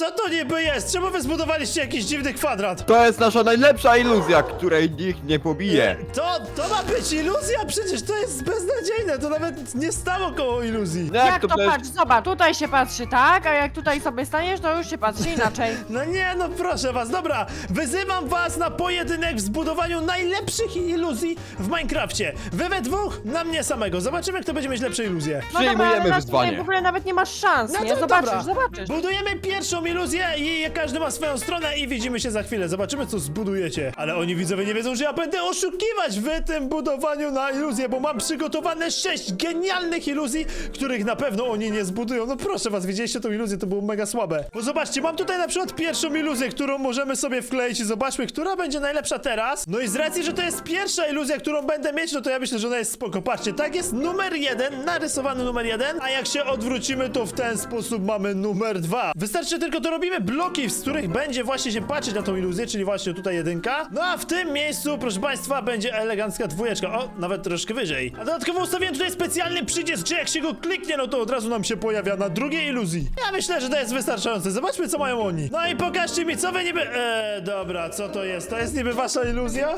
Co to niby jest? Czemu wy zbudowaliście jakiś dziwny kwadrat? To jest nasza najlepsza iluzja, której nikt nie pobije. To, to ma być iluzja? Przecież to jest beznadziejne, to nawet nie stało koło iluzji. No Jak to przecież- patrz, zobacz, tutaj się patrzy tak, a jak tutaj sobie staniesz, to już się patrzy inaczej. No nie, no proszę was, dobra, wyzywam was na pojedynek w zbudowaniu najlepszych iluzji w Minecrafcie. Wy we dwóch, na mnie samego. Zobaczymy, kto będzie mieć lepsze iluzje. No dobra, ale Przyjmujemy nas tutaj wyzwanie. w ogóle nawet nie masz szans, No nie? to Zobaczysz, dobra. zobaczysz. Budujemy pierwszą iluzję i każdy ma swoją stronę i widzimy się za chwilę. Zobaczymy, co zbudujecie. Ale oni widzowie nie wiedzą, że ja będę oszukiwać w tym budowaniu na iluzję, bo mam przygotowane sześć genialnych iluzji, których na pewno oni nie zbudują. No proszę was, widzieliście tą iluzję, to było mega słabe. Bo zobaczcie, mam tutaj na przykład pierwszą iluzję, którą możemy sobie wkleić i zobaczmy, która będzie najlepsza teraz. No i z racji, że to jest pierwsza iluzja, którą będę mieć, no to ja myślę, że ona jest spoko. Patrzcie, tak jest numer jeden, narysowany numer jeden, a jak się odwrócimy, to w ten sposób mamy numer dwa. Wystarczy tylko to robimy bloki, z których będzie właśnie się patrzeć na tą iluzję, czyli właśnie tutaj jedynka. No a w tym miejscu, proszę państwa, będzie elegancka dwójeczka. O, nawet troszkę wyżej. A dodatkowo ustawiłem tutaj specjalny przycisk, że jak się go kliknie, no to od razu nam się pojawia na drugiej iluzji. Ja myślę, że to jest wystarczające. Zobaczmy, co mają oni. No i pokażcie mi, co wy niby... Eee, dobra, co to jest? To jest niby wasza iluzja?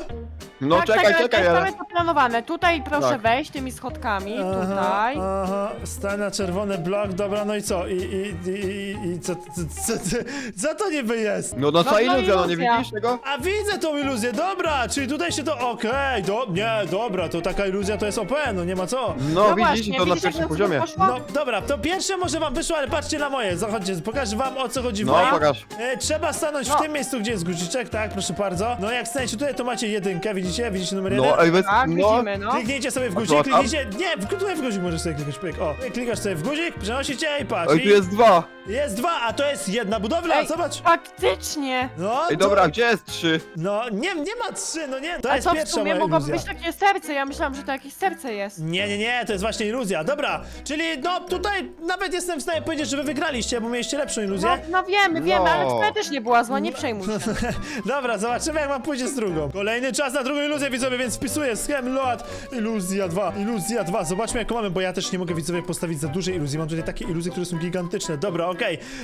No tak, czekaj, tak, ale czekaj, to jest ale... nawet poplanowane. Tutaj proszę Tak. wejść tymi schodkami, Aha, tutaj. Aha, stań na czerwony blok, dobra, no i co? I, i, i, i, i co, co, co, co, co to niby jest? No nasza No to iluzja, no nie iluzja. widzisz tego? A widzę tą iluzję, dobra, czyli tutaj się to, okej, do, nie, dobra, to taka iluzja to jest OP, no nie ma co. No, widzisz, właśnie, to na widzisz, jak pierwszym nam poziomie. poszło? No dobra, to pierwsze może wam wyszło, ale patrzcie na moje, zachodźcie, pokażę wam o co chodzi w No, moim. pokaż. E, trzeba stanąć w No. tym miejscu, gdzie jest guziczek, tak, proszę bardzo. No jak staniecie tutaj, to macie jedynkę, widzicie, widzicie numer jeden? No, ej, bez... Tak, no. widzimy, no. Kliknijcie sobie w guzik, kliknijcie, nie, w- tutaj w guzik możesz sobie kliknąć, pyk, o. Klikasz sobie w guzik, przenosicie i patrz. Ej, tu i jest dwa. Jest dwa, a to jest jedna budowla, Ej, zobacz. Faktycznie. No, Ej, dobra, gdzie jest trzy? No, nie, nie ma trzy, no nie, to A jest co w pierwsza sumie moja mogłoby iluzja. być takie serce? Ja myślałam, że to jakieś serce jest. Nie, nie, nie, to jest właśnie iluzja. Dobra, czyli no tutaj nawet jestem w stanie powiedzieć, że wy wygraliście, bo mieliście lepszą iluzję. No, no wiemy, wiemy, No. ale twoja też nie była zła, nie przejmuj się. Dobra, zobaczymy jak wam pójdzie z drugą. Kolejny czas na drugą iluzję, widzowie, więc wpisuję schem load iluzja 2, iluzja 2. Zobaczmy jaką mamy, bo ja też nie mogę widzowie postawić za dużej iluzji. Mam tutaj takie iluzje, które są gigantyczne. Dobra, okej.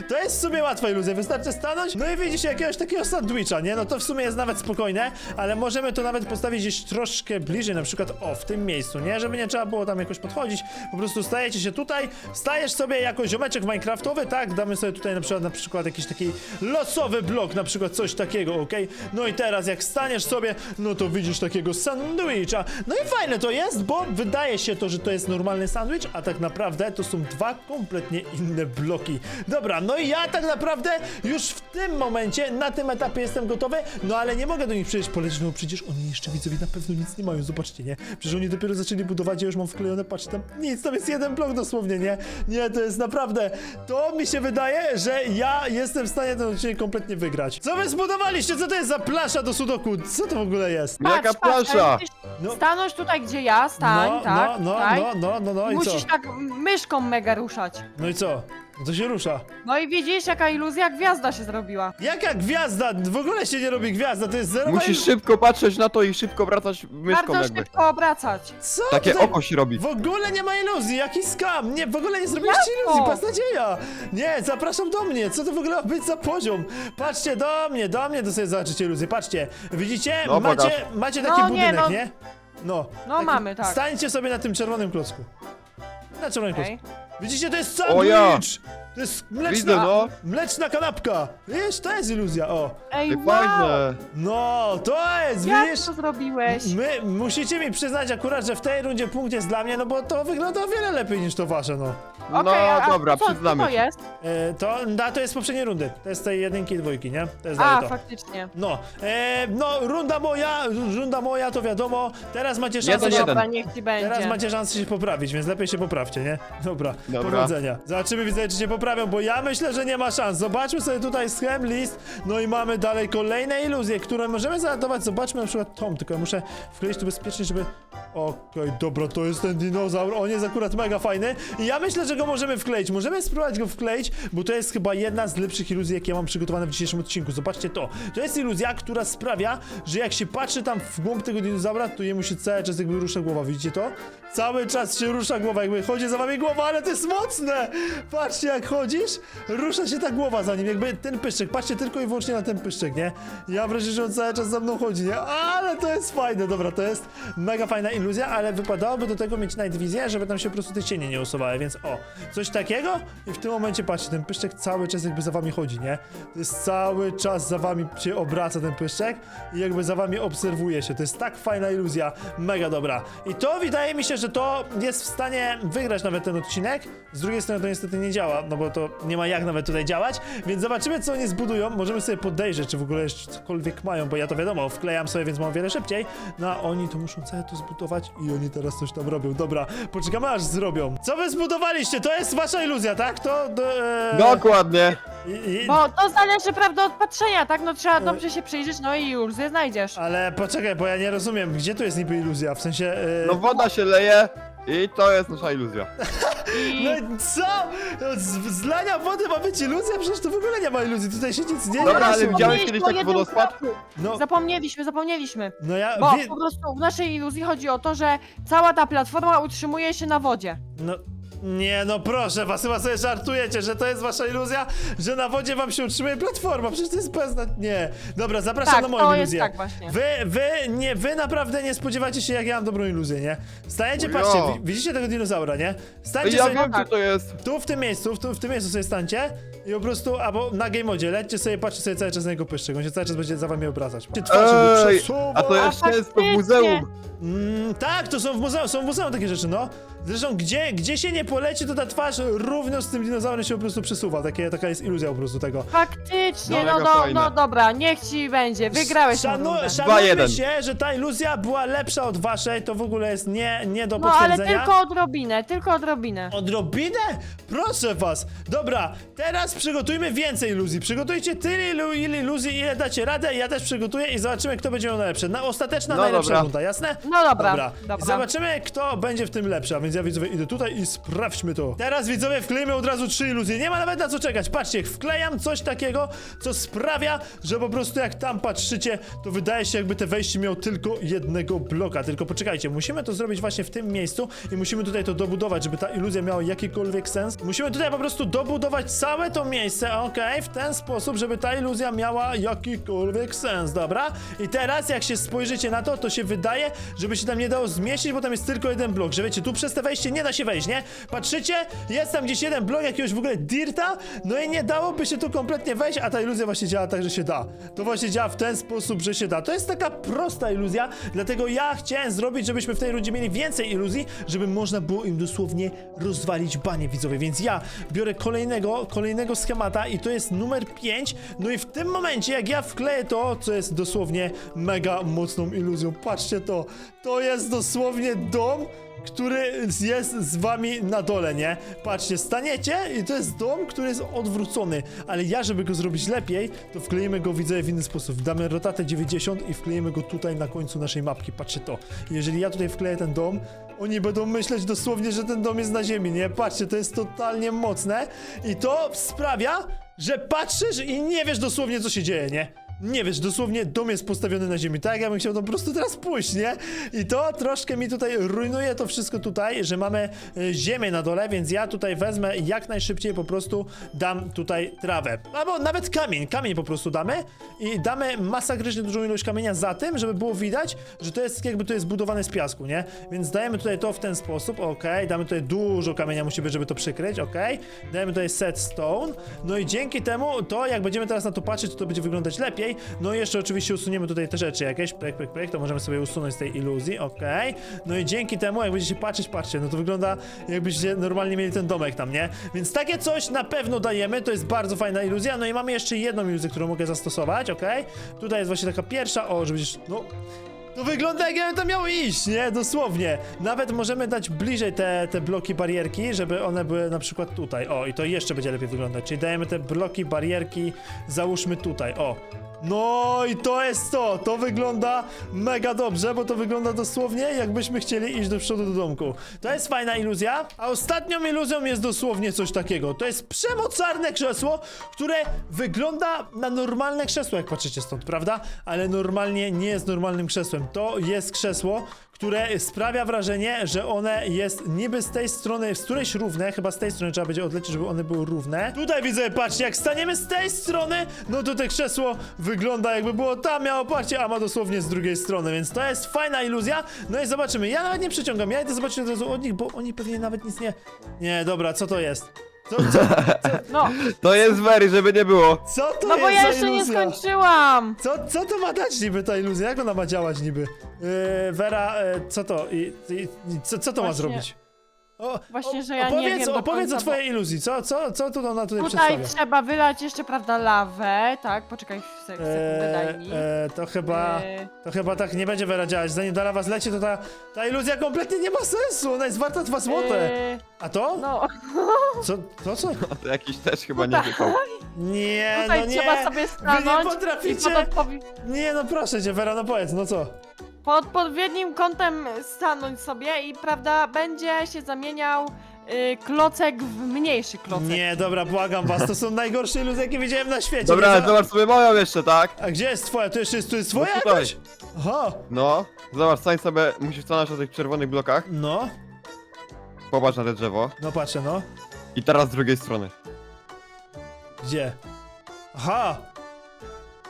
To jest w sumie łatwa iluzja, wystarczy stanąć. No i widzicie jakiegoś takiego sandwicha, nie? No to w sumie jest nawet spokojne, ale możemy to nawet postawić gdzieś troszkę bliżej, na przykład o, w tym miejscu, nie? Żeby nie trzeba było tam jakoś podchodzić. Po prostu stajecie się tutaj, stajesz sobie jako ziomeczek minecraftowy, tak? Damy sobie tutaj na przykład, na przykład jakiś taki losowy blok, na przykład coś takiego, okej? No i teraz jak staniesz sobie, no to widzisz takiego sandwicha. No i fajne to jest, bo wydaje się to, że to jest normalny sandwich, a tak naprawdę to są dwa kompletnie inne bloki. Dobra, no i ja tak naprawdę już w tym momencie, na tym etapie jestem gotowy, no ale nie mogę do nich przejść polecieć, no przecież oni jeszcze widzowie na pewno nic nie mają, zobaczcie, nie? Przecież oni dopiero zaczęli budować, ja już mam wklejone, patrzcie tam, nic, tam jest jeden blok dosłownie, nie? Nie, to jest naprawdę, to mi się wydaje, że ja jestem w stanie ten odcinek kompletnie wygrać. Co wy zbudowaliście? Co to jest za plasza do sudoku? Co to w ogóle jest? Jaka plansza? ale musisz No. Stanąć tutaj, gdzie ja, stań, no, tak, no, no, tutaj. no, no, no, no, i co? Musisz tak myszką mega ruszać. No i co? To się rusza. No i widzisz, jaka iluzja gwiazda się zrobiła. Jaka gwiazda? W ogóle się nie robi gwiazda, to jest zero Musisz szybko patrzeć na to i szybko wracać myszką Bardzo jakby. szybko obracać. Co? Takie Tutaj oko się robi. W ogóle nie ma iluzji, jaki skam! Nie, w ogóle nie zrobiliście Jak iluzji, to? beznadzieja! Nie, zapraszam do mnie, co to w ogóle ma być za poziom? Patrzcie do mnie, do mnie to sobie zobaczycie iluzję, patrzcie. Widzicie? No, macie, pokaż. macie taki No, nie, budynek, no. nie? No. No, taki- mamy, tak. Stańcie sobie na tym czerwonym klocku. Na czerwonym Okej. klocku. Widzicie, to jest O sandwich! ja. To jest mleczna, Widzę, no. mleczna kanapka! Wiesz, to jest iluzja, o. Ej, Ej, wow! fajne. No, to jest, Jak widzisz? to zrobiłeś? My musicie mi przyznać akurat, że w tej rundzie punkt jest dla mnie, no bo to wygląda o wiele lepiej niż to wasze, no. No Okej, a dobra, co, przyznamy to się. jest? E, to, da, to jest z poprzedniej rundy. To jest z tej jedynki i dwójki, nie? To jest A, dalej to. faktycznie. No, e, no, runda moja, runda moja, to wiadomo. Teraz macie szansę Jeden, się... jeden. Dobra, niech ci będzie. Teraz macie szansę się poprawić, więc lepiej się poprawcie, nie? Dobra, Dobra. powodzenia. Zobaczymy, widzę, czy się poprawią, bo ja myślę, że nie ma szans. Zobaczmy sobie tutaj schem, list, no i mamy dalej kolejne iluzje, które możemy zaadaptować. Zobaczmy na przykład Tom, tylko ja muszę wkleić tu bezpiecznie, żeby... Okej, dobra, to jest ten dinozaur, on jest akurat mega fajny i ja myślę, że go możemy wkleić. Możemy spróbować go wkleić, bo to jest chyba jedna z lepszych iluzji, jakie ja mam przygotowane w dzisiejszym odcinku. Zobaczcie to. To jest iluzja, która sprawia, że jak się patrzy tam w głąb tego dinozaura, to jemu się cały czas jakby rusza głowa. Widzicie to? Cały czas się rusza głowa, jakby chodzi za wami głowa, ale to jest mocne! Patrzcie, jak chodzi podchodzisz, rusza się ta głowa za nim, jakby ten pyszczek, patrzcie tylko i wyłącznie na ten pyszczek, nie? Ja wrażenie, że on cały czas za mną chodzi, nie? Ale to jest fajne, dobra, to jest mega fajna iluzja, ale wypadałoby do tego mieć night wizję, żeby tam się po prostu te cienie nie usuwały, więc o, coś takiego i w tym momencie, patrzcie, ten pyszczek cały czas jakby za wami chodzi, nie? To jest cały czas za wami się obraca ten pyszczek i jakby za wami obserwuje się, to jest tak fajna iluzja, mega dobra. I to wydaje mi się, że to jest w stanie wygrać nawet ten odcinek, z drugiej strony to niestety nie działa, no bo to nie ma jak nawet tutaj działać, więc zobaczymy co oni zbudują, możemy sobie podejrzeć, czy w ogóle jeszcze cokolwiek mają, bo ja to wiadomo, wklejam sobie, więc mam wiele szybciej, no a oni to muszą całe to zbudować i oni teraz coś tam robią, dobra, poczekamy aż zrobią. Co wy zbudowaliście? To jest wasza iluzja, tak? To... E, Dokładnie. I, i, Bo to zależy, prawda, od patrzenia, tak? No trzeba dobrze się przyjrzeć, no i już je znajdziesz. Ale poczekaj, bo ja nie rozumiem, gdzie tu jest niby iluzja, w sensie... E, No woda się leje i to jest nasza iluzja. I... No i co? No, Z, z lania wody ma być iluzja? Przecież to w ogóle nie ma iluzji, tutaj się nic nie Dobra, ale widziałeś kiedyś taki wodospad? No, Zapomnieliśmy, zapomnieliśmy. no ja... Bo Wie, po prostu w naszej iluzji chodzi o to, że cała ta platforma utrzymuje się na wodzie. no... Nie, no proszę was, chyba sobie żartujecie, że to jest wasza iluzja, że na wodzie wam się utrzymuje platforma, przecież to jest bezna... Nie. Dobra, zapraszam Tak, na moją to jest iluzję. tak właśnie. Wy, wy, nie, wy naprawdę nie spodziewacie się, jak ja mam dobrą iluzję, nie? Stajecie, Ujo. patrzcie, wi- widzicie tego dinozaura, nie? Stańcie Ja sobie... wiem, co to jest. Tu w tym miejscu, w, tu, w tym miejscu sobie stańcie i po prostu, albo na game modzie, lećcie sobie, patrzcie sobie cały czas na jego pyszczek, on się cały czas będzie za wami obracać. Twarz jakby Ej, przesuwa. a to jest A często w muzeum. Mm, tak, to są w muzeum, są w muzeum takie rzeczy, no. Zresztą, gdzie, gdzie się nie poleci, to ta twarz równo z tym dinozaurem się po prostu przesuwa, Takie, taka jest iluzja po prostu tego. Faktycznie, No, no, mega no, fajne. no dobra, niech ci będzie, wygrałeś tę Szanu, rundę. szanujmy 2-1. się, że ta iluzja była lepsza od waszej, to w ogóle jest nie, nie do No ale potwierdzenia. tylko odrobinę, tylko odrobinę. Odrobinę? Proszę was! Dobra, teraz przygotujmy więcej iluzji. Przygotujcie tyle ilu, ile iluzji, ile dacie radę. Ja też przygotuję i zobaczymy, kto będzie miał najlepsze. Na, ostateczna, No najlepsza dobra. runda, jasne? No dobra, Dobra. dobra. Zobaczymy, kto będzie w tym lepszy. A więc ja widzowie idę tutaj i sprawdźmy to. Teraz widzowie wklejmy od razu trzy iluzje. Nie ma nawet na co czekać. Patrzcie, wklejam coś takiego, co sprawia, że po prostu jak tam patrzycie, to wydaje się, jakby te wejście miało tylko jednego bloka. Tylko poczekajcie, musimy to zrobić właśnie w tym miejscu i musimy tutaj to dobudować, żeby ta iluzja miała jakikolwiek sens. Musimy tutaj po prostu dobudować całe to miejsce, okej, w ten sposób, żeby ta iluzja miała jakikolwiek sens, dobra? I teraz, jak się spojrzycie na to, to się wydaje, żeby się tam nie dało zmieścić, bo tam jest tylko jeden blok, że wiecie, tu przez te wejście nie da się wejść, nie? Patrzycie, jest tam gdzieś jeden blok jakiegoś w ogóle dirta, no i nie dałoby się tu kompletnie wejść, a ta iluzja właśnie działa tak, że się da. To właśnie działa w ten sposób, że się da. To jest taka prosta iluzja, dlatego ja chciałem zrobić, żebyśmy w tej rundzie mieli więcej iluzji, żeby można było im dosłownie rozwalić banie widzowie, więc ja biorę kolejnego, kolejnego schemata i to jest numer 5, no i w tym momencie, jak ja wkleję to, co jest dosłownie mega mocną iluzją, patrzcie to, to jest dosłownie dom, który jest z wami na dole, nie? Patrzcie, staniecie i to jest dom, który jest odwrócony, ale ja, żeby go zrobić lepiej, to wkleimy go, widzę, w inny sposób. Damy rotatę 90 i wklejemy go tutaj na końcu naszej mapki, patrzcie to. Jeżeli ja tutaj wkleję ten dom, oni będą myśleć dosłownie, że ten dom jest na ziemi, nie? Patrzcie, to jest totalnie mocne i to sprawia, że patrzysz i nie wiesz dosłownie, co się dzieje, nie? Nie wiesz, dosłownie dom jest postawiony na ziemi, tak? Ja bym chciał to po prostu teraz pójść, nie? I to troszkę mi tutaj rujnuje to wszystko tutaj, że mamy e, ziemię na dole, więc ja tutaj wezmę jak najszybciej po prostu dam tutaj trawę. Albo nawet kamień, kamień po prostu damy i damy masakrycznie dużą ilość kamienia za tym, żeby było widać, że to jest jakby to jest budowane z piasku, nie? Więc dajemy tutaj to w ten sposób, ok, damy tutaj dużo kamienia musi być, żeby to przykryć, ok, dajemy tutaj set stone, no i dzięki temu to jak będziemy teraz na to patrzeć, to, to będzie wyglądać lepiej, no i jeszcze oczywiście usuniemy tutaj te rzeczy jakieś, pyk, pyk, pyk, to możemy sobie usunąć z tej iluzji, ok, no i dzięki temu jak będziecie patrzeć, patrzcie, no to wygląda jakbyście normalnie mieli ten domek tam, nie? Więc takie coś na pewno dajemy, to jest bardzo fajna iluzja, no i mamy jeszcze jedną iluzję, którą mogę zastosować, ok, tutaj jest właśnie taka pierwsza, o, żebyś, no... To wygląda jakby to miało iść, nie? Dosłownie. Nawet możemy dać bliżej te, te bloki barierki, żeby one były na przykład tutaj. O, i to jeszcze będzie lepiej wyglądać. Czyli dajemy te bloki barierki, załóżmy tutaj. O. No i to jest to. To wygląda mega dobrze, bo to wygląda dosłownie jakbyśmy chcieli iść do przodu do domku. To jest fajna iluzja. A ostatnią iluzją jest dosłownie coś takiego. To jest przemocarne krzesło, które wygląda na normalne krzesło, jak patrzycie stąd, prawda? Ale normalnie nie jest normalnym krzesłem. To jest krzesło, które sprawia wrażenie, że one jest niby z tej strony, z którejś równe, chyba z tej strony trzeba będzie odlecieć, żeby one były równe. Tutaj widzę, patrzcie, jak staniemy z tej strony, no to te krzesło wygląda jakby było tam, miało, patrzcie, a ma dosłownie z drugiej strony, więc to jest fajna iluzja. No i zobaczymy, ja nawet nie przyciągam, ja idę zobaczyć od razu od nich, bo oni pewnie nawet nic nie... Nie, dobra, co to jest? Co, co, No, To jest Mary, żeby nie było. co to no jest bo ja za jeszcze nie iluzja? skończyłam. Co, co to ma dać niby ta iluzja? Jak ona ma działać niby? Yy, Vera, yy, co to? I, i, i, co, co to ma Właśnie- zrobić? O, Właśnie, o, że ja nie opowiedz, wiem do Opowiedz o końca, twojej iluzji, co, co, co tu ona tutaj Tutaj przedstawia? trzeba wylać jeszcze, prawda, lawę. Tak, poczekaj sek- sekundę, daj mi. e, to chyba, Eee, to chyba tak nie będzie Vera działać. Zanim ta lawa zleci, to ta, ta iluzja kompletnie nie ma sensu. Ona jest warta dwa złote. eee, A to? No, Co, to co? A to jakiś też chyba nie tak. wypał. Nie, tutaj no nie. trzeba sobie Wy nie stanąć i potraficie. pod, odpowi- Nie, no proszę cię, Vera, no powiedz, no co? Pod odpowiednim kątem stanąć sobie i, prawda, będzie się zamieniał y, klocek w mniejszy klocek. Nie, dobra, błagam was, to są najgorsze iluzje, jakie widziałem na świecie. Dobra, zobacz sobie moją jeszcze, tak? A gdzie jest twoja? Tu jeszcze jest, tu jest twoja No tutaj. jakaś? Aha, No, zobacz, stań sobie, musisz stanąć na tych czerwonych blokach. no, Popatrz na te drzewo. no patrzę, no. I teraz z drugiej strony. Gdzie? Aha!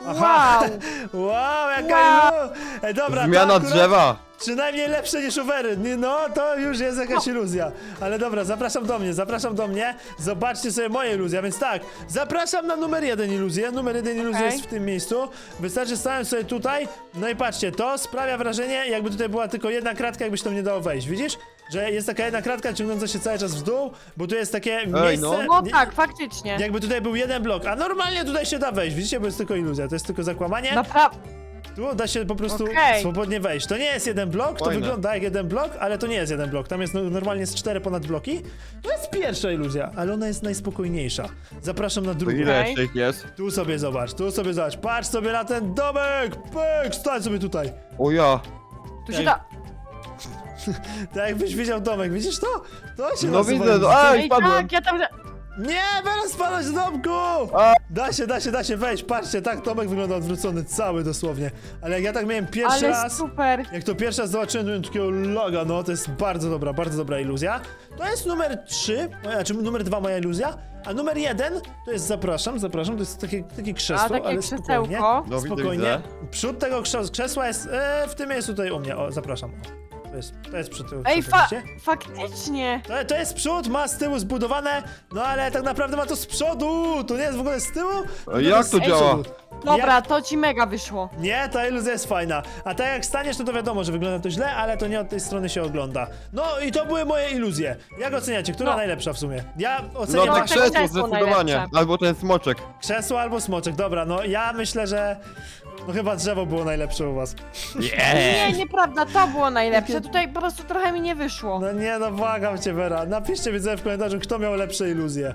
Aha. Wow! Wow, jaka Wow. ilu... Ej, dobra, to Zmiana akurat drzewa! Przynajmniej lepsze niż Uwery. Nie, No, to już jest jakaś iluzja. Ale dobra, zapraszam do mnie, zapraszam do mnie. Zobaczcie sobie moje iluzje, więc tak. Zapraszam na numer jeden iluzję. Numer jeden iluzja Okej. jest w tym miejscu. Wystarczy stałem sobie tutaj. No i patrzcie, to sprawia wrażenie, jakby tutaj była tylko jedna kratka, jakbyś tam nie dało wejść. Widzisz? Że jest taka jedna kratka ciągnąca się cały czas w dół, bo tu jest takie miejsce... no. No nie- tak, faktycznie. Jakby tutaj był jeden blok, a normalnie tutaj się da wejść, widzicie, bo jest tylko iluzja, to jest tylko zakłamanie. Naprawdę. Tu da się po prostu Okej. swobodnie wejść. To nie jest jeden blok, to Fajne. wygląda jak jeden blok, ale to nie jest jeden blok. Tam jest no, normalnie z cztery ponad bloki. To jest pierwsza iluzja, ale ona jest najspokojniejsza. Zapraszam na To drugą. ile Okej. jeszcze ich jest? Tu sobie zobacz, tu sobie zobacz. Patrz sobie na ten domek! Pyk! Stań sobie tutaj. O ja! Tu się Ej. da. Tak jakbyś widział domek, widzisz to? To się No nazywa widzę, iluzja. ej, Ej, spadłem! tak, ja tam... Nie, teraz spadać z domku! A. Da się, da się, da się wejść. Patrzcie, tak domek wygląda odwrócony, cały dosłownie. Ale jak ja tak miałem pierwszy Ale raz... super. Jak to pierwszy raz zobaczyłem, to miałem takiego loga, no to jest bardzo dobra, bardzo dobra iluzja. To jest numer 3, znaczy numer 2 moja iluzja, a numer 1 to jest zapraszam, zapraszam, to jest takie, takie krzesło, A, takie ale spokojnie. krzesełko. No widzę, Spokojnie. widzę. Przód tego krze- krzesła jest e, w tym miejscu tutaj u mnie, o zapraszam. To jest, to jest przód tego Ej, fa widzicie? faktycznie. To, to jest przód, ma z tyłu zbudowane, no ale tak naprawdę ma to z przodu, to nie jest w ogóle z tyłu. tylko jak jest to z działa? przodu. Dobra, Jak- to ci mega wyszło. nie, ta iluzja jest fajna. A tak jak staniesz, no to wiadomo, że wygląda to źle, ale to nie od tej strony się ogląda. No i to były moje iluzje. Jak oceniacie? Która No. najlepsza w sumie? Ja No oceniam to tak tak krzesło krzesło zdecydowanie. najlepsze. Albo ten smoczek. krzesło albo smoczek. Dobra, no ja myślę, że... No chyba drzewo było najlepsze u was. Nie, nieprawda, to było najlepsze. Tutaj po prostu trochę mi nie wyszło. No nie, no błagam cię, Vera. Napiszcie widzę w komentarzu, kto miał lepsze iluzje.